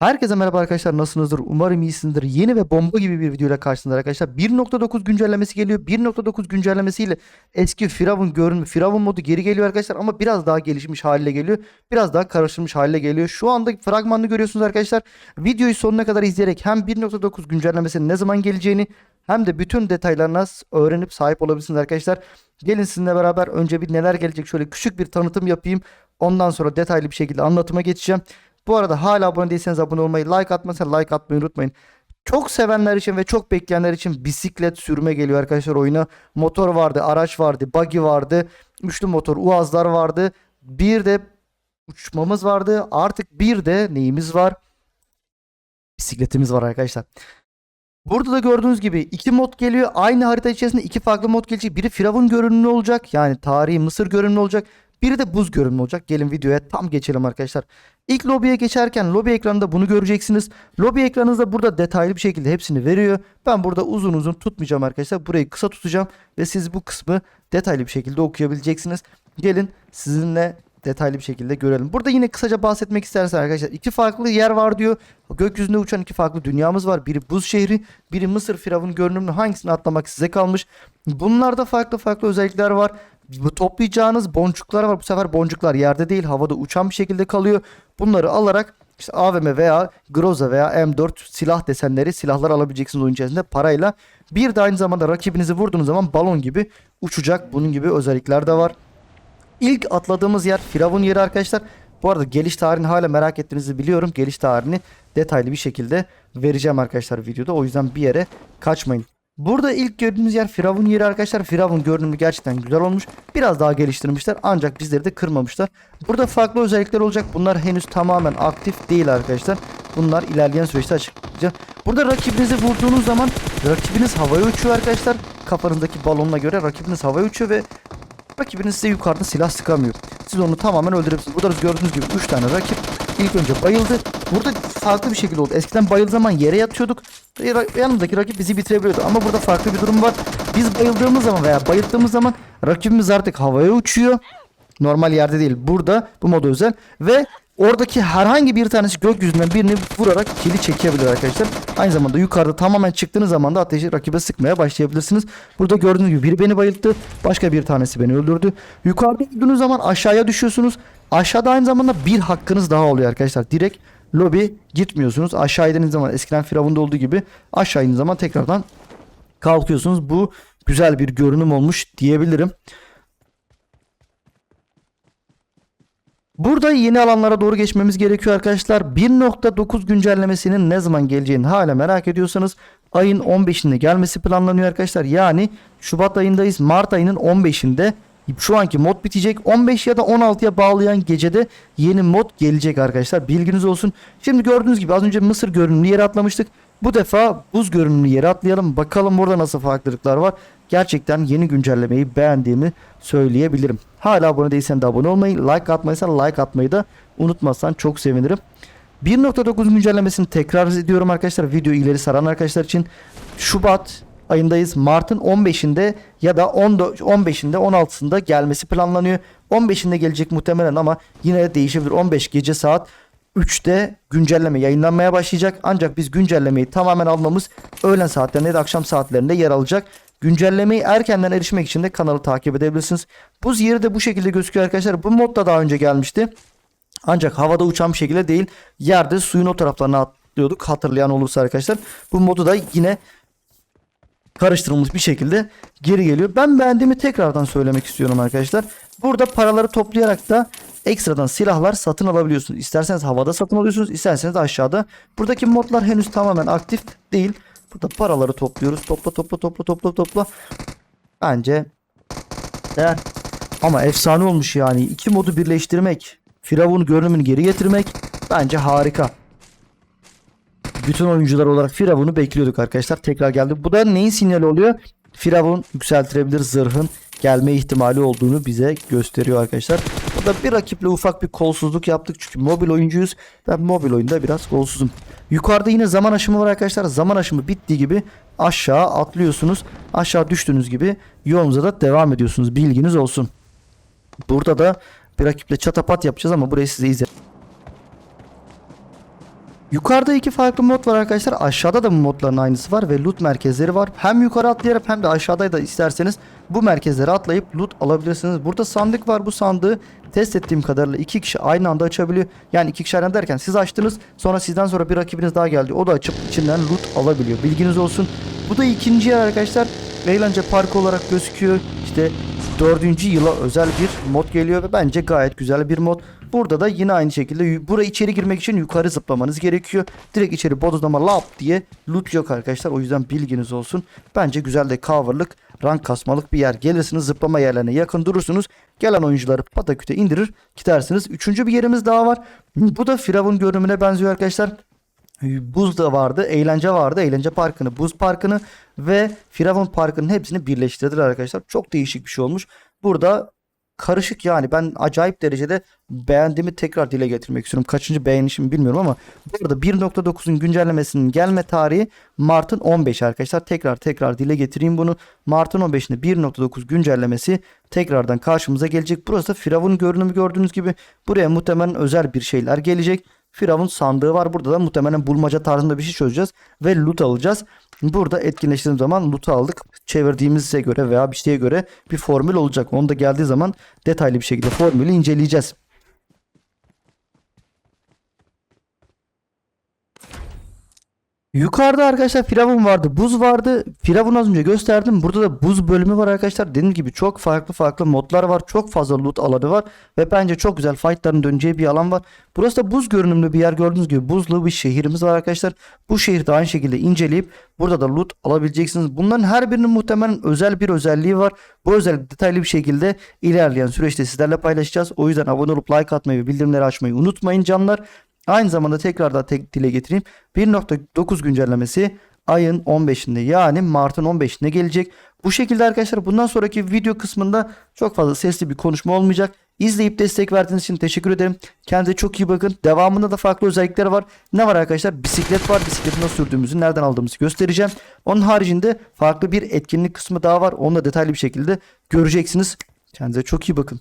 Herkese merhaba arkadaşlar nasılsınızdır? Umarım iyisinizdir. Yeni ve bomba gibi bir videoyla karşınızda arkadaşlar. 1.9 güncellemesi geliyor. 1.9 güncellemesiyle eski Firavun görünümü, Firavun modu geri geliyor arkadaşlar ama biraz daha gelişmiş haliyle geliyor. Biraz daha karıştırmış haliyle geliyor. Şu anda fragmanını görüyorsunuz arkadaşlar. Videoyu sonuna kadar izleyerek hem 1.9 güncellemesinin ne zaman geleceğini hem de bütün detaylarına öğrenip sahip olabilirsiniz arkadaşlar. Gelin sizinle beraber önce bir neler gelecek şöyle küçük bir tanıtım yapayım. Ondan sonra detaylı bir şekilde anlatıma geçeceğim. Bu arada hala abone değilseniz abone olmayı, like atmasanız like atmayı unutmayın. Çok sevenler için ve çok bekleyenler için bisiklet sürme geliyor arkadaşlar oyuna. Motor vardı, araç vardı, buggy vardı, üçlü motor, uazlar vardı. Bir de uçmamız vardı. Artık bir de neyimiz var? Bisikletimiz var arkadaşlar. Burada da gördüğünüz gibi iki mod geliyor. Aynı harita içerisinde iki farklı mod gelecek. Biri Firavun görünümlü olacak. Yani tarihi Mısır görünümlü olacak. Biri de buz görünümlü olacak. Gelin videoya tam geçelim arkadaşlar. İlk lobiye geçerken lobi ekranında bunu göreceksiniz. Lobi ekranınızda burada detaylı bir şekilde hepsini veriyor. Ben burada uzun uzun tutmayacağım arkadaşlar. Burayı kısa tutacağım ve siz bu kısmı detaylı bir şekilde okuyabileceksiniz. Gelin sizinle detaylı bir şekilde görelim. Burada yine kısaca bahsetmek istersen arkadaşlar iki farklı yer var diyor. Gökyüzünde uçan iki farklı dünyamız var. Biri buz şehri, biri Mısır firavun görünümlü. Hangisini atlamak size kalmış. Bunlarda farklı farklı özellikler var. Bu toplayacağınız boncuklar var. Bu sefer boncuklar yerde değil havada uçan bir şekilde kalıyor. Bunları alarak işte AVM veya Groza veya M4 silah desenleri silahlar alabileceksiniz oyun içerisinde parayla. Bir de aynı zamanda rakibinizi vurduğunuz zaman balon gibi uçacak. Bunun gibi özellikler de var. İlk atladığımız yer Firavun yeri arkadaşlar. Bu arada geliş tarihini hala merak ettiğinizi biliyorum. Geliş tarihini detaylı bir şekilde vereceğim arkadaşlar videoda. O yüzden bir yere kaçmayın. Burada ilk gördüğünüz yer Firavun yeri arkadaşlar. Firavun görünümü gerçekten güzel olmuş. Biraz daha geliştirmişler ancak bizleri de kırmamışlar. Burada farklı özellikler olacak. Bunlar henüz tamamen aktif değil arkadaşlar. Bunlar ilerleyen süreçte açıklayacağım. Burada rakibinizi vurduğunuz zaman rakibiniz havaya uçuyor arkadaşlar. Kafanızdaki balonuna göre rakibiniz havaya uçuyor ve rakibiniz size yukarıda silah sıkamıyor. Siz onu tamamen öldürebilirsiniz. Burada gördüğünüz gibi 3 tane rakip ilk önce bayıldı. Burada farklı bir şekilde oldu. Eskiden bayıldığı zaman yere yatıyorduk. Ve ra- yanımızdaki rakip bizi bitirebiliyordu. Ama burada farklı bir durum var. Biz bayıldığımız zaman veya bayılttığımız zaman rakibimiz artık havaya uçuyor. Normal yerde değil. Burada bu moda özel. Ve oradaki herhangi bir tanesi gökyüzünden birini vurarak kili çekebilir arkadaşlar. Aynı zamanda yukarıda tamamen çıktığınız zaman da ateşi rakibe sıkmaya başlayabilirsiniz. Burada gördüğünüz gibi biri beni bayılttı. Başka bir tanesi beni öldürdü. Yukarıda gördüğünüz zaman aşağıya düşüyorsunuz. Aşağıda aynı zamanda bir hakkınız daha oluyor arkadaşlar. Direkt lobi gitmiyorsunuz. Aşağı indiğiniz zaman eskiden Firavun'da olduğu gibi aşağı indiğiniz zaman tekrardan kalkıyorsunuz. Bu güzel bir görünüm olmuş diyebilirim. Burada yeni alanlara doğru geçmemiz gerekiyor arkadaşlar. 1.9 güncellemesinin ne zaman geleceğini hala merak ediyorsanız ayın 15'inde gelmesi planlanıyor arkadaşlar. Yani Şubat ayındayız. Mart ayının 15'inde şu anki mod bitecek. 15 ya da 16'ya bağlayan gecede yeni mod gelecek arkadaşlar. Bilginiz olsun. Şimdi gördüğünüz gibi az önce Mısır görünümlü yere atlamıştık. Bu defa buz görünümlü yere atlayalım. Bakalım burada nasıl farklılıklar var. Gerçekten yeni güncellemeyi beğendiğimi söyleyebilirim. Hala abone değilsen de abone olmayı, like atmaysan like atmayı da unutmazsan çok sevinirim. 1.9 güncellemesini tekrar ediyorum arkadaşlar. Video ileri saran arkadaşlar için. Şubat ayındayız. Mart'ın 15'inde ya da 15'inde 16'sında gelmesi planlanıyor. 15'inde gelecek muhtemelen ama yine de değişebilir. 15 gece saat 3'te güncelleme yayınlanmaya başlayacak. Ancak biz güncellemeyi tamamen almamız öğlen saatlerinde ya da akşam saatlerinde yer alacak. Güncellemeyi erkenden erişmek için de kanalı takip edebilirsiniz. Buz yeri de bu şekilde gözüküyor arkadaşlar. Bu mod da daha önce gelmişti. Ancak havada uçan bir şekilde değil. Yerde suyun o taraflarına atlıyorduk. Hatırlayan olursa arkadaşlar. Bu modu da yine karıştırılmış bir şekilde geri geliyor. Ben beğendiğimi tekrardan söylemek istiyorum arkadaşlar. Burada paraları toplayarak da ekstradan silahlar satın alabiliyorsunuz. İsterseniz havada satın alıyorsunuz, isterseniz aşağıda. Buradaki modlar henüz tamamen aktif değil. Burada paraları topluyoruz. Topla topla topla topla topla. Bence değer. Ama efsane olmuş yani. İki modu birleştirmek, Firavun görünümünü geri getirmek bence harika. Bütün oyuncular olarak Firavun'u bekliyorduk arkadaşlar. Tekrar geldi. Bu da neyin sinyali oluyor? Firavun yükseltilebilir zırhın gelme ihtimali olduğunu bize gösteriyor arkadaşlar. Burada bir rakiple ufak bir kolsuzluk yaptık. Çünkü mobil oyuncuyuz. Ben mobil oyunda biraz kolsuzum. Yukarıda yine zaman aşımı var arkadaşlar. Zaman aşımı bittiği gibi aşağı atlıyorsunuz. Aşağı düştüğünüz gibi yolunuza da devam ediyorsunuz. Bilginiz olsun. Burada da bir rakiple çatapat yapacağız ama burayı size izle. Yukarıda iki farklı mod var arkadaşlar. Aşağıda da bu modların aynısı var ve loot merkezleri var. Hem yukarı atlayarak hem de aşağıda da isterseniz bu merkezlere atlayıp loot alabilirsiniz. Burada sandık var. Bu sandığı test ettiğim kadarıyla iki kişi aynı anda açabiliyor. Yani iki kişi aynı derken siz açtınız. Sonra sizden sonra bir rakibiniz daha geldi. O da açıp içinden loot alabiliyor. Bilginiz olsun. Bu da ikinci yer arkadaşlar. Eğlence parkı olarak gözüküyor. İşte dördüncü yıla özel bir mod geliyor ve bence gayet güzel bir mod. Burada da yine aynı şekilde buraya içeri girmek için yukarı zıplamanız gerekiyor. Direkt içeri bodozlama lap diye loot yok arkadaşlar. O yüzden bilginiz olsun. Bence güzel de coverlık, rank kasmalık bir yer. Gelirsiniz zıplama yerlerine yakın durursunuz. Gelen oyuncuları pataküte indirir gidersiniz. Üçüncü bir yerimiz daha var. Bu da Firavun görünümüne benziyor arkadaşlar. Buz da vardı, eğlence vardı. Eğlence parkını, buz parkını ve Firavun parkının hepsini birleştirdiler arkadaşlar. Çok değişik bir şey olmuş. Burada karışık yani ben acayip derecede beğendiğimi tekrar dile getirmek istiyorum. Kaçıncı beğenişimi bilmiyorum ama burada 1.9'un güncellemesinin gelme tarihi Mart'ın 15 arkadaşlar. Tekrar tekrar dile getireyim bunu. Mart'ın 15'inde 1.9 güncellemesi tekrardan karşımıza gelecek. Burası da Firavun görünümü gördüğünüz gibi. Buraya muhtemelen özel bir şeyler gelecek. Firavun sandığı var. Burada da muhtemelen bulmaca tarzında bir şey çözeceğiz ve loot alacağız. Burada etkinleştirdiğim zaman loot aldık. Çevirdiğimize göre veya bir şeye göre bir formül olacak. Onu da geldiği zaman detaylı bir şekilde formülü inceleyeceğiz. Yukarıda arkadaşlar Firavun vardı, buz vardı. Firavun az önce gösterdim. Burada da buz bölümü var arkadaşlar. Dediğim gibi çok farklı farklı modlar var. Çok fazla loot alanı var. Ve bence çok güzel fightların döneceği bir alan var. Burası da buz görünümlü bir yer gördüğünüz gibi buzlu bir şehrimiz var arkadaşlar. Bu şehri de aynı şekilde inceleyip burada da loot alabileceksiniz. Bunların her birinin muhtemelen özel bir özelliği var. Bu özellik detaylı bir şekilde ilerleyen süreçte sizlerle paylaşacağız. O yüzden abone olup like atmayı ve bildirimleri açmayı unutmayın canlar. Aynı zamanda tekrar da tek dile getireyim. 1.9 güncellemesi ayın 15'inde yani Mart'ın 15'inde gelecek. Bu şekilde arkadaşlar bundan sonraki video kısmında çok fazla sesli bir konuşma olmayacak. İzleyip destek verdiğiniz için teşekkür ederim. Kendinize çok iyi bakın. Devamında da farklı özellikler var. Ne var arkadaşlar? Bisiklet var. Bisikleti nasıl sürdüğümüzü, nereden aldığımızı göstereceğim. Onun haricinde farklı bir etkinlik kısmı daha var. Onu da detaylı bir şekilde göreceksiniz. Kendinize çok iyi bakın.